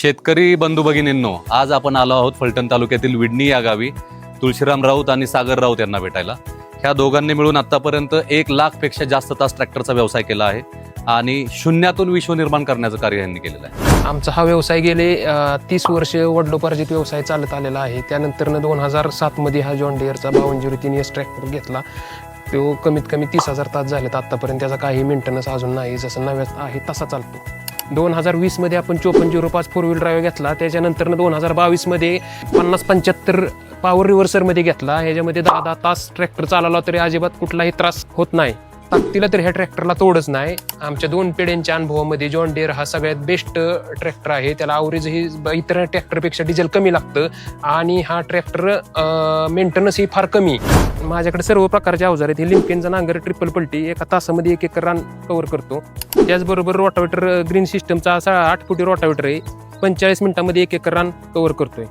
शेतकरी बंधू भगिनींनो आज आपण आलो आहोत फलटण तालुक्यातील विडणी या गावी. तुळशीराम राऊत आणि सागर राऊत यांना भेटायला. ह्या दोघांनी मिळून आतापर्यंत एक लाखपेक्षा जास्त तास ट्रॅक्टरचा व्यवसाय केला आहे आणि शून्यातून विश्व निर्माण करण्याचं कार्य यांनी केलेलं आहे. आमचा हा व्यवसाय गेले तीस वर्ष वडिलोपार्जित व्यवसाय चालत आलेला आहे. त्यानंतरनं दोन हजार सातमध्ये हा जॉन डिअरचा बावन झिरो तीन एस ट्रॅक्टर घेतला. तो कमीत कमी तीस हजार तास झालेत आत्तापर्यंत त्याचा काही मेंटेनन्स अजून नाही. जसं नव्या आहे तसा चालतो. दोन हजार वीसमध्ये आपण चोपन्न झिरो पाच फोर व्हील ड्रायव्हर घेतला. त्याच्यानंतरनं दोन हजार बावीसमध्ये पन्नास पंच्याहत्तर पॉवर रिव्हर्सरमध्ये घेतला. ह्याच्यामध्ये दहा दहा तास ट्रॅक्टर चालवला तरी अजिबात कुठलाही त्रास होत नाही. ताकदीला तर ह्या ट्रॅक्टरला तोडच नाही. आमच्या दोन पिढ्यांच्या अनुभवामध्ये जॉन डेअर हा सगळ्यात बेस्ट ट्रॅक्टर आहे. त्याला आवरेज ही ब- इतर ट्रॅक्टरपेक्षा डिझेल कमी लागतं. आणि हा ट्रॅक्टर मेंटेनन्स ही फार कमी. माझ्याकडे सर्व प्रकारचे अवजार आहेत. हे लिंकेनचा नांगर ट्रिपल पलटी एका तासामध्ये एक एकर रान कवर करतो. त्याचबरोबर रोटावेटर ग्रीन सिस्टमचा असा आठ फुटी रोटावेटर आहे. पंचेचाळीस मिनिटांमध्ये एक एकर रान कवर करतोय.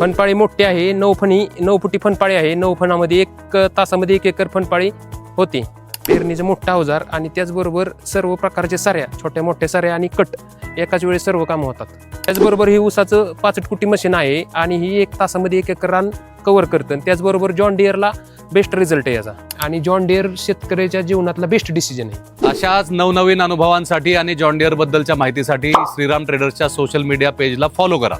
फनपाळी मोठी आहे नऊ फणी नऊ फुटी फनपाळी आहे. नऊ फणामध्ये एक तासामध्ये एक एकर फनपाळी होते. पेरणीचं मोठं अवजार आणि त्याचबरोबर सर्व प्रकारचे साऱ्या छोट्या मोठ्या साऱ्या आणि कट एकाच वेळेस सर्व कामं होतात. त्याचबरोबर ही ऊसाचं पाचट कुटी मशीन आहे आणि ही एक तासामध्ये एक एकर रान कव्हर करतं. आणि त्याचबरोबर जॉन डिअरला बेस्ट रिझल्ट आहे याचा. आणि जॉन डिअर शेतकऱ्याच्या जीवनातला बेस्ट डिसिजन आहे. अशाच नवनवीन अनुभवांसाठी आणि जॉन डिअर बद्दलच्या माहितीसाठी श्रीराम ट्रेडर्सच्या सोशल मीडिया पेजला फॉलो करा.